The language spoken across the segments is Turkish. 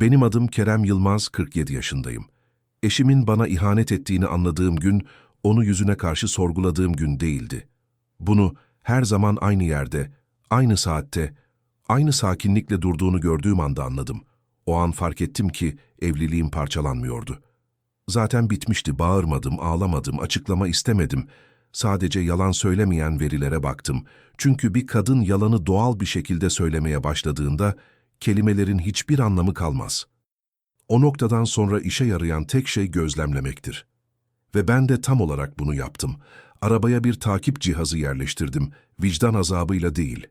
Benim adım Kerem Yılmaz, 47 yaşındayım. Eşimin bana ihanet ettiğini anladığım gün, onu yüzüne karşı sorguladığım gün değildi. Bunu her zaman aynı yerde, aynı saatte, aynı sakinlikle durduğunu gördüğüm anda anladım. O an fark ettim ki evliliğim parçalanmıyordu. Zaten bitmişti, bağırmadım, ağlamadım, açıklama istemedim. Sadece yalan söylemeyen verilere baktım. Çünkü bir kadın yalanı doğal bir şekilde söylemeye başladığında, kelimelerin hiçbir anlamı kalmaz. O noktadan sonra işe yarayan tek şey gözlemlemektir. Ve ben de tam olarak bunu yaptım. Arabaya bir takip cihazı yerleştirdim, vicdan azabıyla değil.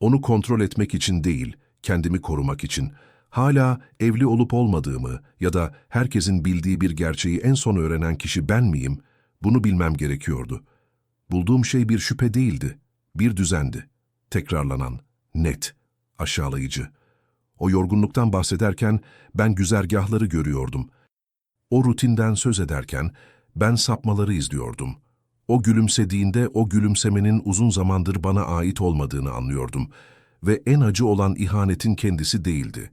Onu kontrol etmek için değil, kendimi korumak için. Hala evli olup olmadığımı ya da herkesin bildiği bir gerçeği en son öğrenen kişi ben miyim, bunu bilmem gerekiyordu. Bulduğum şey bir şüphe değildi, bir düzendi. Tekrarlanan, net, aşağılayıcı. O yorgunluktan bahsederken ben güzergahları görüyordum. O rutinden söz ederken ben sapmaları izliyordum. O gülümsediğinde o gülümsemenin uzun zamandır bana ait olmadığını anlıyordum. Ve en acı olan ihanetin kendisi değildi.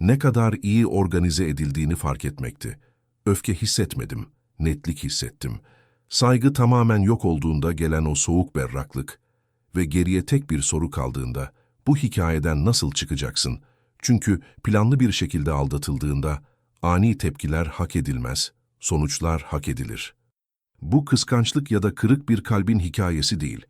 Ne kadar iyi organize edildiğini fark etmekti. Öfke hissetmedim, netlik hissettim. Saygı tamamen yok olduğunda gelen o soğuk berraklık ve geriye tek bir soru kaldığında bu hikayeden nasıl çıkacaksın? Çünkü planlı bir şekilde aldatıldığında ani tepkiler hak edilmez, sonuçlar hak edilir. Bu kıskançlık ya da kırık bir kalbin hikayesi değil.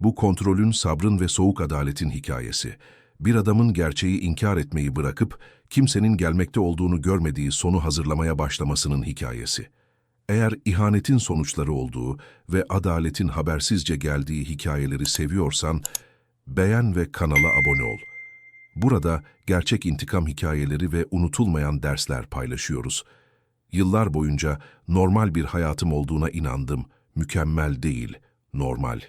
Bu kontrolün, sabrın ve soğuk adaletin hikayesi. Bir adamın gerçeği inkar etmeyi bırakıp kimsenin gelmekte olduğunu görmediği sonu hazırlamaya başlamasının hikayesi. Eğer ihanetin sonuçları olduğu ve adaletin habersizce geldiği hikayeleri seviyorsan, beğen ve kanala abone ol. Burada gerçek intikam hikayeleri ve unutulmayan dersler paylaşıyoruz. Yıllar boyunca normal bir hayatım olduğuna inandım. Mükemmel değil, normal.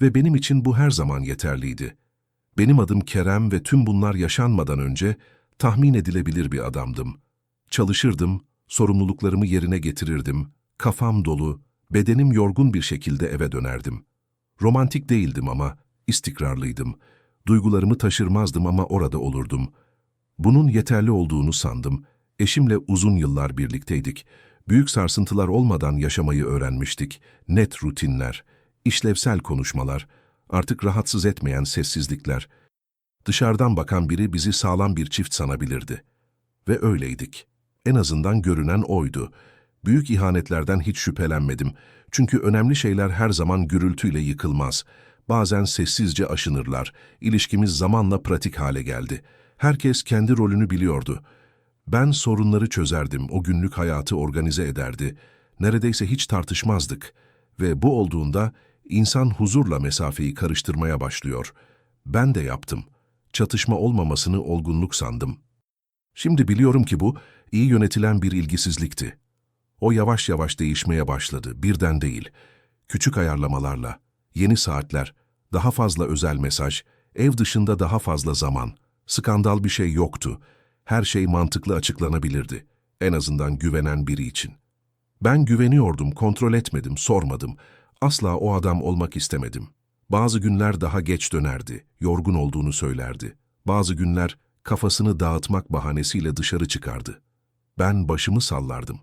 Ve benim için bu her zaman yeterliydi. Benim adım Kerem ve tüm bunlar yaşanmadan önce tahmin edilebilir bir adamdım. Çalışırdım, sorumluluklarımı yerine getirirdim, kafam dolu, bedenim yorgun bir şekilde eve dönerdim. Romantik değildim ama istikrarlıydım. Duygularımı taşırmazdım ama orada olurdum. Bunun yeterli olduğunu sandım. Eşimle uzun yıllar birlikteydik. Büyük sarsıntılar olmadan yaşamayı öğrenmiştik. Net rutinler, işlevsel konuşmalar, artık rahatsız etmeyen sessizlikler. Dışarıdan bakan biri bizi sağlam bir çift sanabilirdi. Ve öyleydik. En azından görünen oydu. Büyük ihanetlerden hiç şüphelenmedim. Çünkü önemli şeyler her zaman gürültüyle yıkılmaz. Bazen sessizce aşınırlar. İlişkimiz zamanla pratik hale geldi. Herkes kendi rolünü biliyordu. Ben sorunları çözerdim, o günlük hayatı organize ederdi. Neredeyse hiç tartışmazdık. Ve bu olduğunda insan huzurla mesafeyi karıştırmaya başlıyor. Ben de yaptım. Çatışma olmamasını olgunluk sandım. Şimdi biliyorum ki bu, iyi yönetilen bir ilgisizlikti. O yavaş yavaş değişmeye başladı, birden değil. Küçük ayarlamalarla, yeni saatler, daha fazla özel mesaj, ev dışında daha fazla zaman. Skandal bir şey yoktu. Her şey mantıklı açıklanabilirdi. En azından güvenen biri için. Ben güveniyordum, kontrol etmedim, sormadım. Asla o adam olmak istemedim. Bazı günler daha geç dönerdi, yorgun olduğunu söylerdi. Bazı günler kafasını dağıtmak bahanesiyle dışarı çıkardı. Ben başımı sallardım.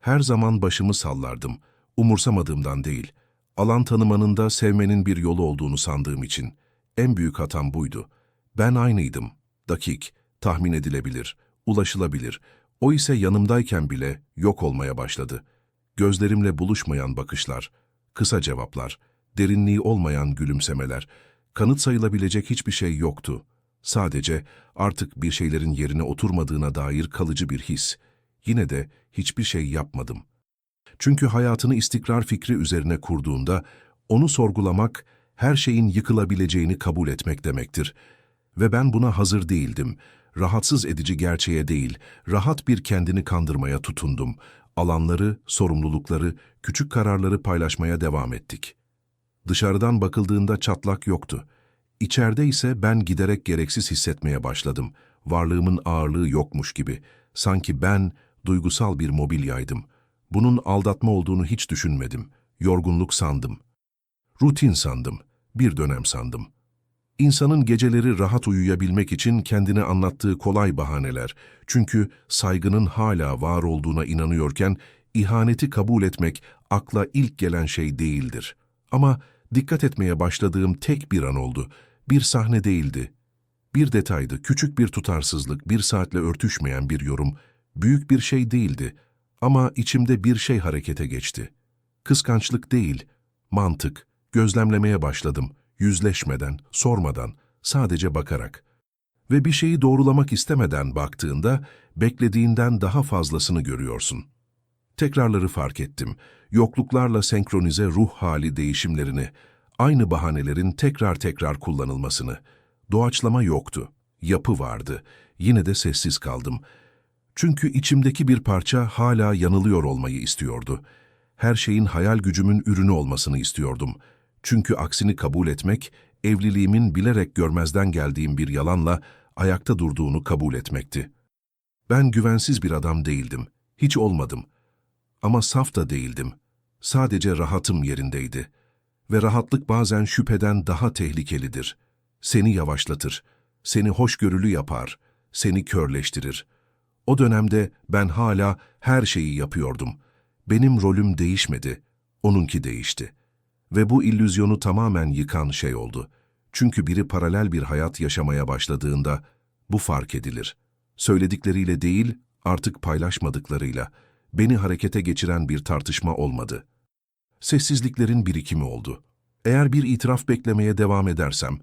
Her zaman başımı sallardım, umursamadığımdan değil, alan tanımanın da sevmenin bir yolu olduğunu sandığım için. En büyük hatam buydu. Ben aynıydım, dakik, tahmin edilebilir, ulaşılabilir. O ise yanımdayken bile yok olmaya başladı. Gözlerimle buluşmayan bakışlar, kısa cevaplar, derinliği olmayan gülümsemeler, kanıt sayılabilecek hiçbir şey yoktu. Sadece artık bir şeylerin yerine oturmadığına dair kalıcı bir his. Yine de hiçbir şey yapmadım. Çünkü hayatını istikrar fikri üzerine kurduğunda, onu sorgulamak, her şeyin yıkılabileceğini kabul etmek demektir. Ve ben buna hazır değildim. Rahatsız edici gerçeğe değil, rahat bir kendini kandırmaya tutundum. Alanları, sorumlulukları, küçük kararları paylaşmaya devam ettik. Dışarıdan bakıldığında çatlak yoktu. İçeride ise ben giderek gereksiz hissetmeye başladım. Varlığımın ağırlığı yokmuş gibi. Sanki ben duygusal bir mobilyaydım. Bunun aldatma olduğunu hiç düşünmedim. Yorgunluk sandım. Rutin sandım. Bir dönem sandım. İnsanın geceleri rahat uyuyabilmek için kendine anlattığı kolay bahaneler. Çünkü saygının hala var olduğuna inanıyorken ihaneti kabul etmek akla ilk gelen şey değildir. Ama dikkat etmeye başladığım tek bir an oldu. Bir sahne değildi. Bir detaydı, küçük bir tutarsızlık, bir saatle örtüşmeyen bir yorum. Büyük bir şey değildi. Ama içimde bir şey harekete geçti. Kıskançlık değil, mantık. Gözlemlemeye başladım. Yüzleşmeden, sormadan, sadece bakarak. Ve bir şeyi doğrulamak istemeden baktığında, beklediğinden daha fazlasını görüyorsun. Tekrarları fark ettim. Yokluklarla senkronize ruh hali değişimlerini, aynı bahanelerin tekrar tekrar kullanılmasını. Doğaçlama yoktu. Yapı vardı. Yine de sessiz kaldım. Çünkü içimdeki bir parça hala yanılıyor olmayı istiyordu. Her şeyin hayal gücümün ürünü olmasını istiyordum. Çünkü aksini kabul etmek, evliliğimin bilerek görmezden geldiğim bir yalanla ayakta durduğunu kabul etmekti. Ben güvensiz bir adam değildim. Hiç olmadım. Ama saf da değildim. Sadece rahatım yerindeydi. Ve rahatlık bazen şüpheden daha tehlikelidir. Seni yavaşlatır, seni hoşgörülü yapar, seni körleştirir. O dönemde ben hala her şeyi yapıyordum. Benim rolüm değişmedi, onunki değişti. Ve bu illüzyonu tamamen yıkan şey oldu. Çünkü biri paralel bir hayat yaşamaya başladığında bu fark edilir. Söyledikleriyle değil, artık paylaşmadıklarıyla, beni harekete geçiren bir tartışma olmadı. Sessizliklerin birikimi oldu. Eğer bir itiraf beklemeye devam edersem,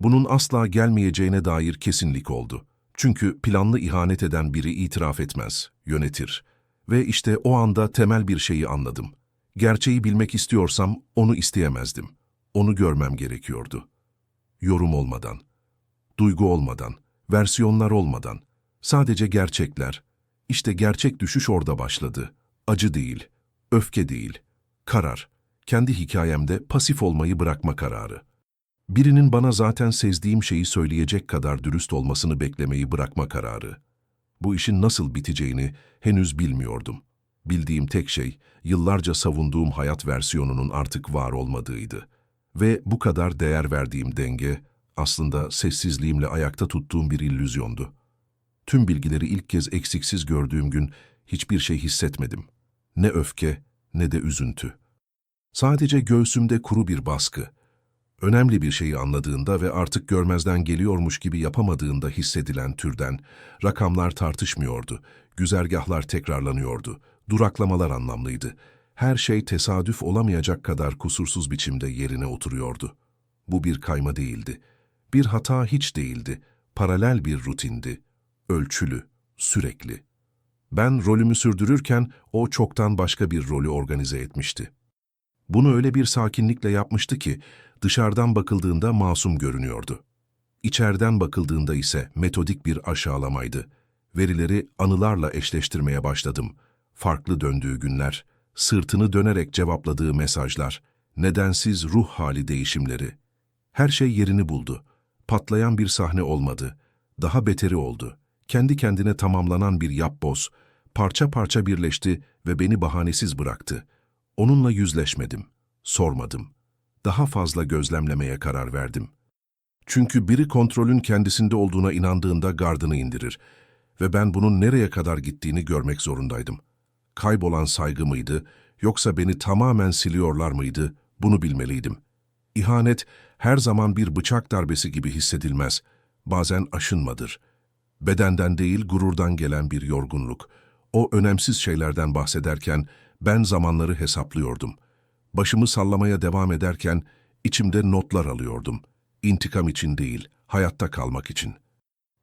bunun asla gelmeyeceğine dair kesinlik oldu. Çünkü planlı ihanet eden biri itiraf etmez, yönetir. Ve işte o anda temel bir şeyi anladım. Gerçeği bilmek istiyorsam onu isteyemezdim. Onu görmem gerekiyordu. Yorum olmadan, duygu olmadan, versiyonlar olmadan, sadece gerçekler. İşte gerçek düşüş orada başladı. Acı değil, öfke değil, karar. Kendi hikayemde pasif olmayı bırakma kararı. Birinin bana zaten sezdiğim şeyi söyleyecek kadar dürüst olmasını beklemeyi bırakma kararı. Bu işin nasıl biteceğini henüz bilmiyordum. Bildiğim tek şey, yıllarca savunduğum hayat versiyonunun artık var olmadığıydı. Ve bu kadar değer verdiğim denge, aslında sessizliğimle ayakta tuttuğum bir illüzyondu. Tüm bilgileri ilk kez eksiksiz gördüğüm gün hiçbir şey hissetmedim. Ne öfke, ne de üzüntü. Sadece göğsümde kuru bir baskı. Önemli bir şeyi anladığında ve artık görmezden geliyormuş gibi yapamadığında hissedilen türden, rakamlar tartışmıyordu, güzergahlar tekrarlanıyordu, duraklamalar anlamlıydı. Her şey tesadüf olamayacak kadar kusursuz biçimde yerine oturuyordu. Bu bir kayma değildi. Bir hata hiç değildi. Paralel bir rutindi. Ölçülü, sürekli. Ben rolümü sürdürürken o çoktan başka bir rolü organize etmişti. Bunu öyle bir sakinlikle yapmıştı ki dışarıdan bakıldığında masum görünüyordu. İçeriden bakıldığında ise metodik bir aşağılamaydı. Verileri anılarla eşleştirmeye başladım. Farklı döndüğü günler, sırtını dönerek cevapladığı mesajlar, nedensiz ruh hali değişimleri. Her şey yerini buldu. Patlayan bir sahne olmadı. Daha beteri oldu. Kendi kendine tamamlanan bir yapboz, parça parça birleşti ve beni bahanesiz bıraktı. Onunla yüzleşmedim, sormadım. Daha fazla gözlemlemeye karar verdim. Çünkü biri kontrolün kendisinde olduğuna inandığında gardını indirir ve ben bunun nereye kadar gittiğini görmek zorundaydım. Kaybolan saygı mıydı, yoksa beni tamamen siliyorlar mıydı, bunu bilmeliydim. İhanet her zaman bir bıçak darbesi gibi hissedilmez, bazen aşınmadır. Bedenden değil gururdan gelen bir yorgunluk. O önemsiz şeylerden bahsederken ben zamanları hesaplıyordum. Başımı sallamaya devam ederken içimde notlar alıyordum. İntikam için değil, hayatta kalmak için.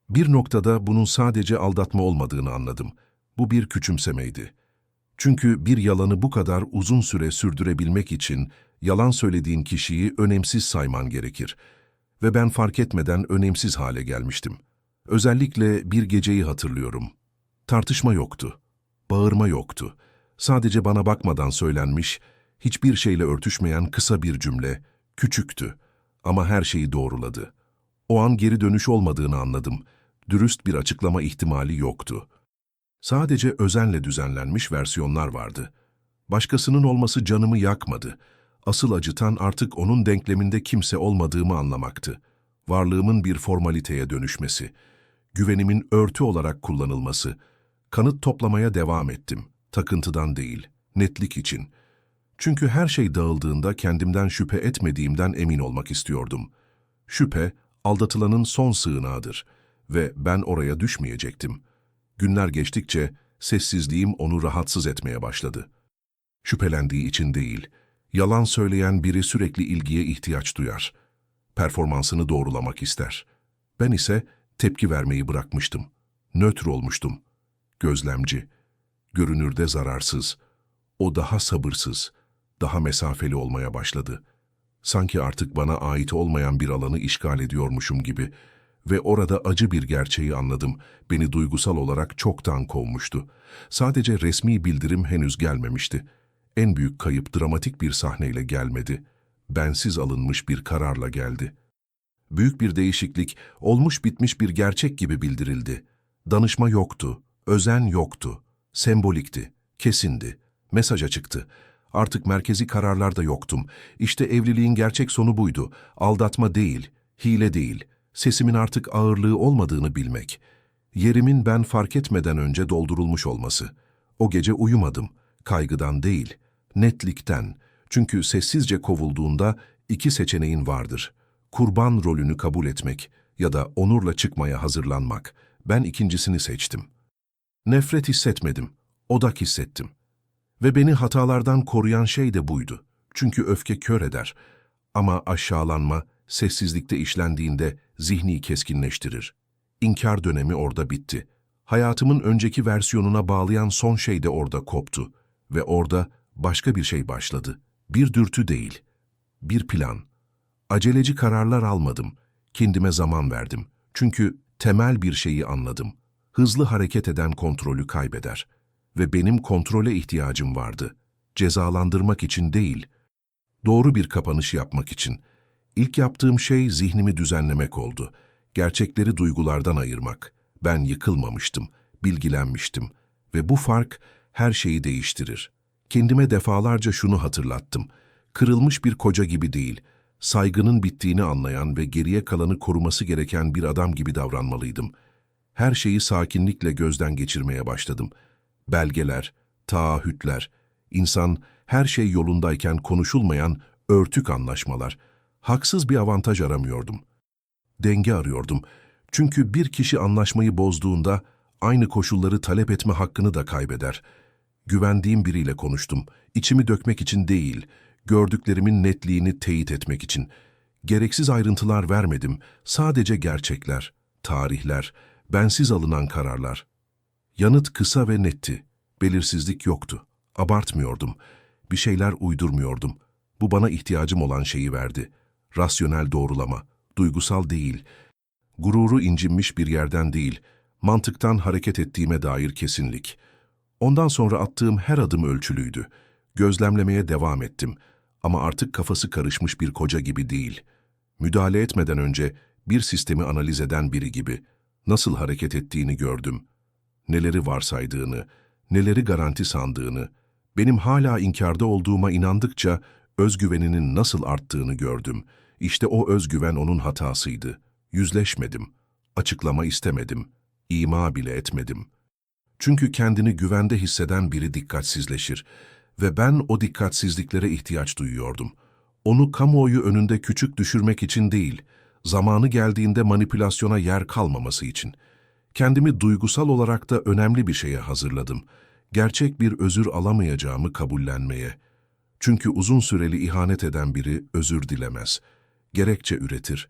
Bir noktada bunun sadece aldatma olmadığını anladım. Bu bir küçümsemeydi. Çünkü bir yalanı bu kadar uzun süre sürdürebilmek için yalan söylediğin kişiyi önemsiz sayman gerekir. Ve ben fark etmeden önemsiz hale gelmiştim. Özellikle bir geceyi hatırlıyorum. Tartışma yoktu. Bağırma yoktu. Sadece bana bakmadan söylenmiş, hiçbir şeyle örtüşmeyen kısa bir cümle, küçüktü ama her şeyi doğruladı. O an geri dönüş olmadığını anladım. Dürüst bir açıklama ihtimali yoktu. Sadece özenle düzenlenmiş versiyonlar vardı. Başkasının olması canımı yakmadı. Asıl acıtan artık onun denkleminde kimse olmadığımı anlamaktı. varlığımın bir formaliteye dönüşmesi, güvenimin örtü olarak kullanılması, kanıt toplamaya devam ettim. Takıntıdan değil, netlik için. Çünkü her şey dağıldığında kendimden şüphe etmediğimden emin olmak istiyordum. Şüphe, aldatılanın son sığınağıdır ve ben oraya düşmeyecektim. Günler geçtikçe sessizliğim onu rahatsız etmeye başladı. Şüphelendiği için değil, yalan söyleyen biri sürekli ilgiye ihtiyaç duyar. Performansını doğrulamak ister. Ben ise tepki vermeyi bırakmıştım. Nötr olmuştum. Gözlemci. Görünürde zararsız. O daha sabırsız, daha mesafeli olmaya başladı. Sanki artık bana ait olmayan bir alanı işgal ediyormuşum gibi ve orada acı bir gerçeği anladım. Beni duygusal olarak çoktan kovmuştu. Sadece resmi bildirim henüz gelmemişti. En büyük kayıp dramatik bir sahneyle gelmedi. Bensiz alınmış bir kararla geldi. Büyük bir değişiklik, olmuş bitmiş bir gerçek gibi bildirildi. Danışma yoktu, özen yoktu, sembolikti, kesindi, mesaja çıktı. Artık merkezi kararlarda yoktum. İşte evliliğin gerçek sonu buydu. Aldatma değil, hile değil, sesimin artık ağırlığı olmadığını bilmek. Yerimin ben fark etmeden önce doldurulmuş olması. O gece uyumadım, kaygıdan değil, netlikten. Çünkü sessizce kovulduğunda iki seçeneğin vardır. Kurban rolünü kabul etmek ya da onurla çıkmaya hazırlanmak. Ben ikincisini seçtim. Nefret hissetmedim, odak hissettim. Ve beni hatalardan koruyan şey de buydu. Çünkü öfke kör eder. Ama aşağılanma, sessizlikte işlendiğinde zihni keskinleştirir. İnkar dönemi orada bitti. Hayatımın önceki versiyonuna bağlayan son şey de orada koptu. Ve orada başka bir şey başladı. Bir dürtü değil, bir plan. Aceleci kararlar almadım, kendime zaman verdim. Çünkü temel bir şeyi anladım. Hızlı hareket eden kontrolü kaybeder. Ve benim kontrole ihtiyacım vardı. Cezalandırmak için değil, doğru bir kapanış yapmak için. İlk yaptığım şey zihnimi düzenlemek oldu. Gerçekleri duygulardan ayırmak. Ben yıkılmamıştım, bilgilenmiştim. Ve bu fark her şeyi değiştirir. Kendime defalarca şunu hatırlattım. Kırılmış bir koca gibi değil, saygının bittiğini anlayan ve geriye kalanı koruması gereken bir adam gibi davranmalıydım. Her şeyi sakinlikle gözden geçirmeye başladım. Belgeler, taahhütler, insan her şey yolundayken konuşulmayan örtük anlaşmalar. Haksız bir avantaj aramıyordum. Denge arıyordum. Çünkü bir kişi anlaşmayı bozduğunda aynı koşulları talep etme hakkını da kaybeder. Güvendiğim biriyle konuştum. İçimi dökmek için değil, gördüklerimin netliğini teyit etmek için. Gereksiz ayrıntılar vermedim, sadece gerçekler, tarihler, bensiz alınan kararlar. Yanıt kısa ve netti. Belirsizlik yoktu. Abartmıyordum. Bir şeyler uydurmuyordum. Bu bana ihtiyacım olan şeyi verdi. Rasyonel doğrulama, duygusal değil. Gururu incinmiş bir yerden değil, mantıktan hareket ettiğime dair kesinlik. Ondan sonra attığım her adım ölçülüydü. Gözlemlemeye devam ettim. Ama artık kafası karışmış bir koca gibi değil. Müdahale etmeden önce bir sistemi analiz eden biri gibi nasıl hareket ettiğini gördüm. Neleri varsaydığını, neleri garanti sandığını, benim hala inkarda olduğuma inandıkça özgüveninin nasıl arttığını gördüm. İşte o özgüven onun hatasıydı. Yüzleşmedim, açıklama istemedim, ima bile etmedim. Çünkü kendini güvende hisseden biri dikkatsizleşir ve ben o dikkatsizliklere ihtiyaç duyuyordum. Onu kamuoyu önünde küçük düşürmek için değil, zamanı geldiğinde manipülasyona yer kalmaması için. Kendimi duygusal olarak da önemli bir şeye hazırladım. Gerçek bir özür alamayacağımı kabullenmeye. Çünkü uzun süreli ihanet eden biri özür dilemez. Gerekçe üretir.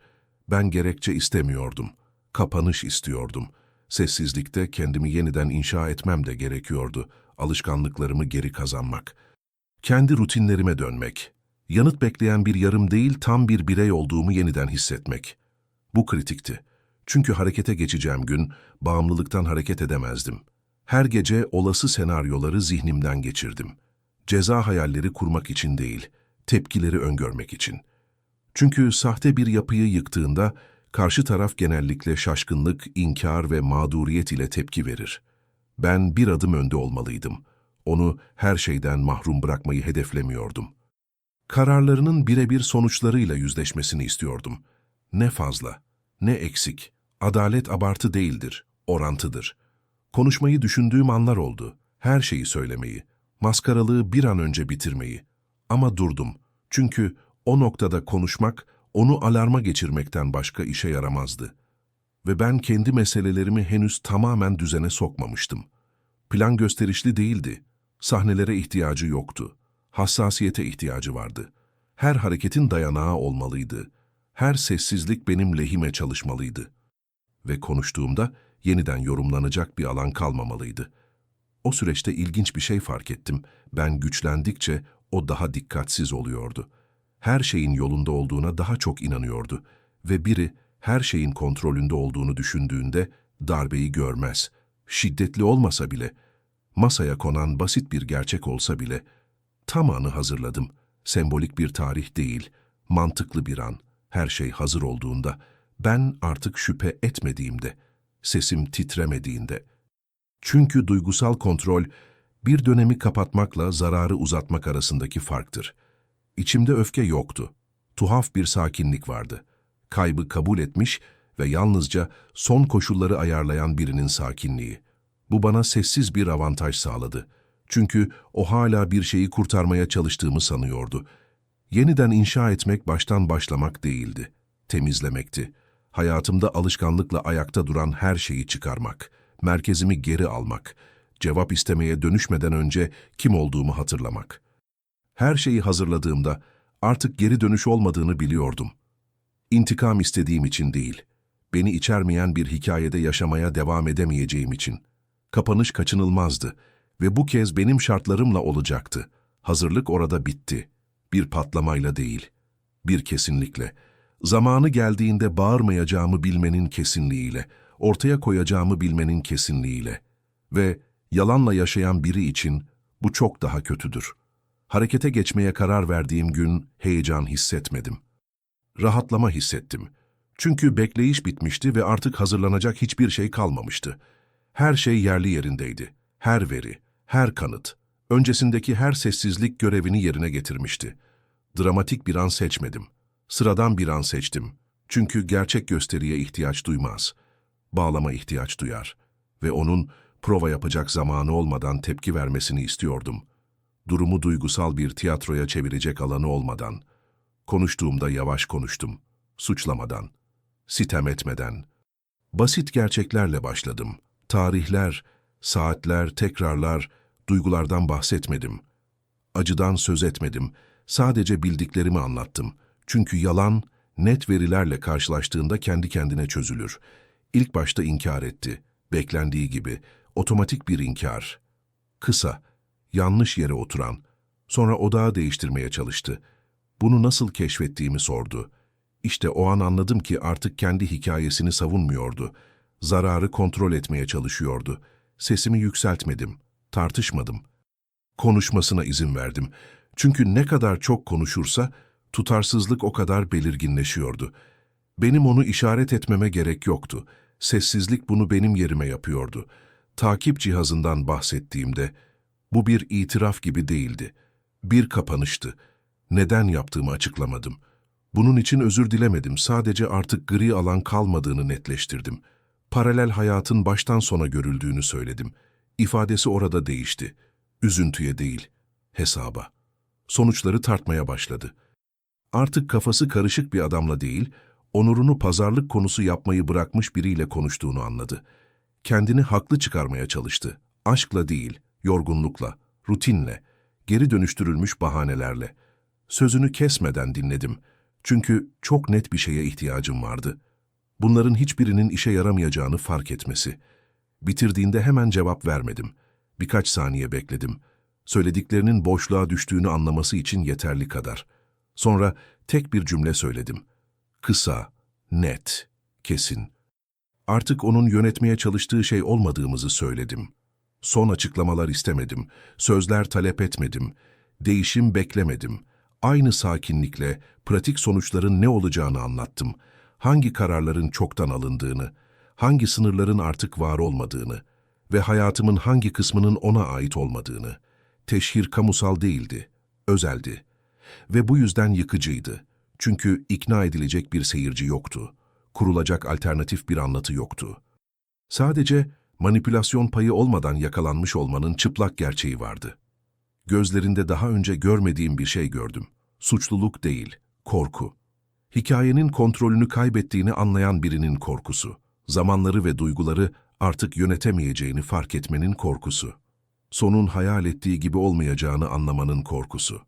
Ben gerekçe istemiyordum. Kapanış istiyordum. Sessizlikte kendimi yeniden inşa etmem de gerekiyordu. Alışkanlıklarımı geri kazanmak. Kendi rutinlerime dönmek. Yanıt bekleyen bir yarım değil tam bir birey olduğumu yeniden hissetmek. Bu kritikti. Çünkü harekete geçeceğim gün bağımlılıktan hareket edemezdim. Her gece olası senaryoları zihnimden geçirdim. Ceza hayalleri kurmak için değil, tepkileri öngörmek için. Çünkü sahte bir yapıyı yıktığında karşı taraf genellikle şaşkınlık, inkar ve mağduriyet ile tepki verir. Ben bir adım önde olmalıydım. Onu her şeyden mahrum bırakmayı hedeflemiyordum. Kararlarının birebir sonuçlarıyla yüzleşmesini istiyordum. Ne fazla, ne eksik. Adalet abartı değildir, orantıdır. Konuşmayı düşündüğüm anlar oldu. Her şeyi söylemeyi, maskaralığı bir an önce bitirmeyi. Ama durdum. Çünkü o noktada konuşmak, onu alarma geçirmekten başka işe yaramazdı. Ve ben kendi meselelerimi henüz tamamen düzene sokmamıştım. Plan gösterişli değildi. Sahnelere ihtiyacı yoktu. Hassasiyete ihtiyacı vardı. Her hareketin dayanağı olmalıydı. Her sessizlik benim lehime çalışmalıydı. Ve konuştuğumda yeniden yorumlanacak bir alan kalmamalıydı. O süreçte ilginç bir şey fark ettim. Ben güçlendikçe o daha dikkatsiz oluyordu. Her şeyin yolunda olduğuna daha çok inanıyordu. Ve biri her şeyin kontrolünde olduğunu düşündüğünde darbeyi görmez. Şiddetli olmasa bile, masaya konan basit bir gerçek olsa bile, tam anı hazırladım. Sembolik bir tarih değil, mantıklı bir an. Her şey hazır olduğunda, ben artık şüphe etmediğimde, sesim titremediğinde. Çünkü duygusal kontrol, bir dönemi kapatmakla zararı uzatmak arasındaki farktır. İçimde öfke yoktu. Tuhaf bir sakinlik vardı. Kaybı kabul etmiş ve yalnızca son koşulları ayarlayan birinin sakinliği. Bu bana sessiz bir avantaj sağladı. Çünkü o hala bir şeyi kurtarmaya çalıştığımı sanıyordu. Yeniden inşa etmek baştan başlamak değildi. Temizlemekti. Hayatımda alışkanlıkla ayakta duran her şeyi çıkarmak, merkezimi geri almak, cevap istemeye dönüşmeden önce kim olduğumu hatırlamak. Her şeyi hazırladığımda artık geri dönüş olmadığını biliyordum. İntikam istediğim için değil, beni içermeyen bir hikayede yaşamaya devam edemeyeceğim için. Kapanış kaçınılmazdı ve bu kez benim şartlarımla olacaktı. Hazırlık orada bitti. Bir patlamayla değil, bir kesinlikle. Zamanı geldiğinde bağırmayacağımı bilmenin kesinliğiyle, ortaya koyacağımı bilmenin kesinliğiyle. Ve yalanla yaşayan biri için bu çok daha kötüdür. Harekete geçmeye karar verdiğim gün heyecan hissetmedim. Rahatlama hissettim. Çünkü bekleyiş bitmişti ve artık hazırlanacak hiçbir şey kalmamıştı. Her şey yerli yerindeydi. Her veri, her kanıt, öncesindeki her sessizlik görevini yerine getirmişti. Dramatik bir an seçmedim. Sıradan bir an seçtim. Çünkü gerçek gösteriye ihtiyaç duymaz. Bağlama ihtiyaç duyar. Ve onun prova yapacak zamanı olmadan tepki vermesini istiyordum. Durumu duygusal bir tiyatroya çevirecek alanı olmadan. Konuştuğumda yavaş konuştum. Suçlamadan. Sitem etmeden. Basit gerçeklerle başladım. Tarihler, saatler, tekrarlar, duygulardan bahsetmedim. Acıdan söz etmedim. Sadece bildiklerimi anlattım. Çünkü yalan, net verilerle karşılaştığında kendi kendine çözülür. İlk başta inkar etti. Beklendiği gibi. Otomatik bir inkar. Kısa, yanlış yere oturan. Sonra odağı değiştirmeye çalıştı. Bunu nasıl keşfettiğimi sordu. İşte o an anladım ki artık kendi hikayesini savunmuyordu. Zararı kontrol etmeye çalışıyordu. Sesimi yükseltmedim, tartışmadım. Konuşmasına izin verdim. Çünkü ne kadar çok konuşursa tutarsızlık o kadar belirginleşiyordu. Benim onu işaret etmeme gerek yoktu. Sessizlik bunu benim yerime yapıyordu. Takip cihazından bahsettiğimde bu bir itiraf gibi değildi. Bir kapanıştı. Neden yaptığımı açıklamadım. Bunun için özür dilemedim. Sadece artık gri alan kalmadığını netleştirdim. Paralel hayatın baştan sona görüldüğünü söyledim. İfadesi orada değişti. Üzüntüye değil, hesaba. Sonuçları tartmaya başladı. Artık kafası karışık bir adamla değil, onurunu pazarlık konusu yapmayı bırakmış biriyle konuştuğunu anladı. Kendini haklı çıkarmaya çalıştı. Aşkla değil, yorgunlukla, rutinle, geri dönüştürülmüş bahanelerle. Sözünü kesmeden dinledim. Çünkü çok net bir şeye ihtiyacım vardı. Bunların hiçbirinin işe yaramayacağını fark etmesi. Bitirdiğinde hemen cevap vermedim. Birkaç saniye bekledim. Söylediklerinin boşluğa düştüğünü anlaması için yeterli kadar. Sonra tek bir cümle söyledim. Kısa, net, kesin. Artık onun yönetmeye çalıştığı şey olmadığımızı söyledim. Son açıklamalar istemedim, sözler talep etmedim, değişim beklemedim. Aynı sakinlikle pratik sonuçların ne olacağını anlattım. Hangi kararların çoktan alındığını, hangi sınırların artık var olmadığını ve hayatımın hangi kısmının ona ait olmadığını. Teşhir kamusal değildi, özeldi. Ve bu yüzden yıkıcıydı. Çünkü ikna edilecek bir seyirci yoktu. Kurulacak alternatif bir anlatı yoktu. Sadece manipülasyon payı olmadan yakalanmış olmanın çıplak gerçeği vardı. Gözlerinde daha önce görmediğim bir şey gördüm. Suçluluk değil, korku. Hikayenin kontrolünü kaybettiğini anlayan birinin korkusu. Zamanları ve duyguları artık yönetemeyeceğini fark etmenin korkusu. Sonun hayal ettiği gibi olmayacağını anlamanın korkusu.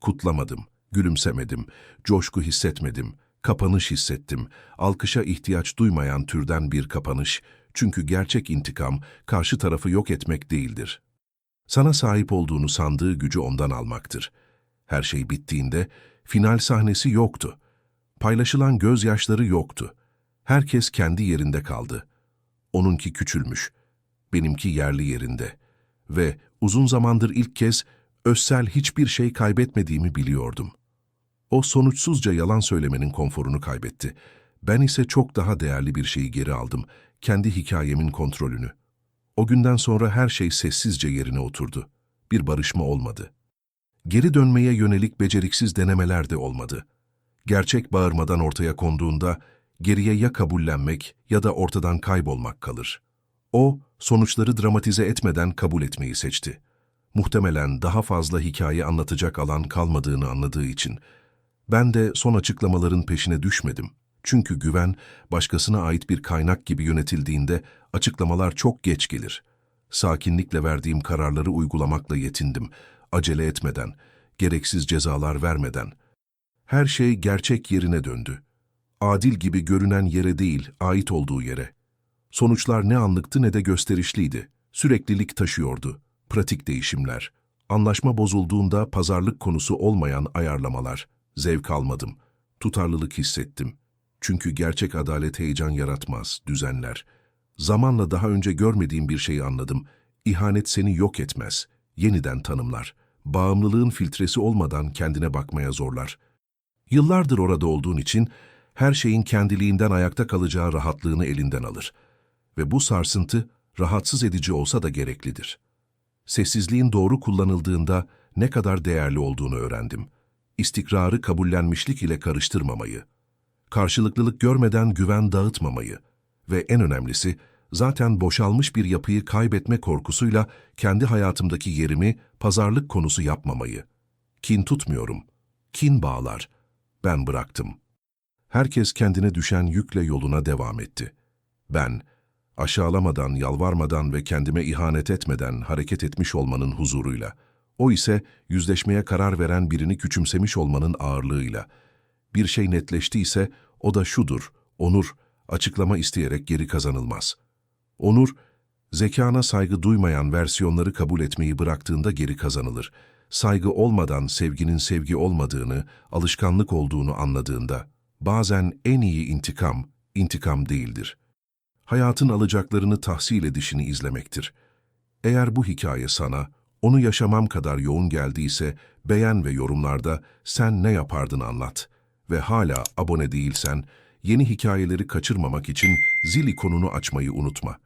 Kutlamadım, gülümsemedim, coşku hissetmedim, kapanış hissettim. Alkışa ihtiyaç duymayan türden bir kapanış. Çünkü gerçek intikam karşı tarafı yok etmek değildir. Sana sahip olduğunu sandığı gücü ondan almaktır. Her şey bittiğinde final sahnesi yoktu. Paylaşılan gözyaşları yoktu. Herkes kendi yerinde kaldı. Onunki küçülmüş, benimki yerli yerinde. Ve uzun zamandır ilk kez özsel hiçbir şey kaybetmediğimi biliyordum. O sonuçsuzca yalan söylemenin konforunu kaybetti. Ben ise çok daha değerli bir şeyi geri aldım, kendi hikayemin kontrolünü. O günden sonra her şey sessizce yerine oturdu. Bir barışma olmadı. Geri dönmeye yönelik beceriksiz denemeler de olmadı. Gerçek bağırmadan ortaya konduğunda geriye ya kabullenmek ya da ortadan kaybolmak kalır. O, sonuçları dramatize etmeden kabul etmeyi seçti. Muhtemelen daha fazla hikaye anlatacak alan kalmadığını anladığı için. Ben de son açıklamaların peşine düşmedim. Çünkü güven, başkasına ait bir kaynak gibi yönetildiğinde açıklamalar çok geç gelir. Sakinlikle verdiğim kararları uygulamakla yetindim. Acele etmeden, gereksiz cezalar vermeden. Her şey gerçek yerine döndü. Adil gibi görünen yere değil, ait olduğu yere. Sonuçlar ne anlıktı ne de gösterişliydi. Süreklilik taşıyordu. Pratik değişimler. Anlaşma bozulduğunda pazarlık konusu olmayan ayarlamalar. Zevk almadım. Tutarlılık hissettim. Çünkü gerçek adalet heyecan yaratmaz, düzenler. Zamanla daha önce görmediğim bir şeyi anladım. İhanet seni yok etmez, yeniden tanımlar. Bağımlılığın filtresi olmadan kendine bakmaya zorlar. Yıllardır orada olduğun için her şeyin kendiliğinden ayakta kalacağı rahatlığını elinden alır. Ve bu sarsıntı rahatsız edici olsa da gereklidir. Sessizliğin doğru kullanıldığında ne kadar değerli olduğunu öğrendim. İstikrarı kabullenmişlik ile karıştırmamayı, karşılıklılık görmeden güven dağıtmamayı ve en önemlisi zaten boşalmış bir yapıyı kaybetme korkusuyla kendi hayatımdaki yerimi pazarlık konusu yapmamayı. Kin tutmuyorum. Kin bağlar. Ben bıraktım. Herkes kendine düşen yükle yoluna devam etti. Ben, aşağılamadan, yalvarmadan ve kendime ihanet etmeden hareket etmiş olmanın huzuruyla, o ise yüzleşmeye karar veren birini küçümsemiş olmanın ağırlığıyla. Bir şey netleştiyse o da şudur, onur, açıklama isteyerek geri kazanılmaz. Onur, zekana saygı duymayan versiyonları kabul etmeyi bıraktığında geri kazanılır. Saygı olmadan sevginin sevgi olmadığını, alışkanlık olduğunu anladığında, bazen en iyi intikam, intikam değildir. Hayatın alacaklarını tahsil edişini izlemektir. Eğer bu hikaye sana, onu yaşamam kadar yoğun geldiyse, beğen ve yorumlarda sen ne yapardın anlat. Ve hala abone değilsen, yeni hikayeleri kaçırmamak için zil ikonunu açmayı unutma.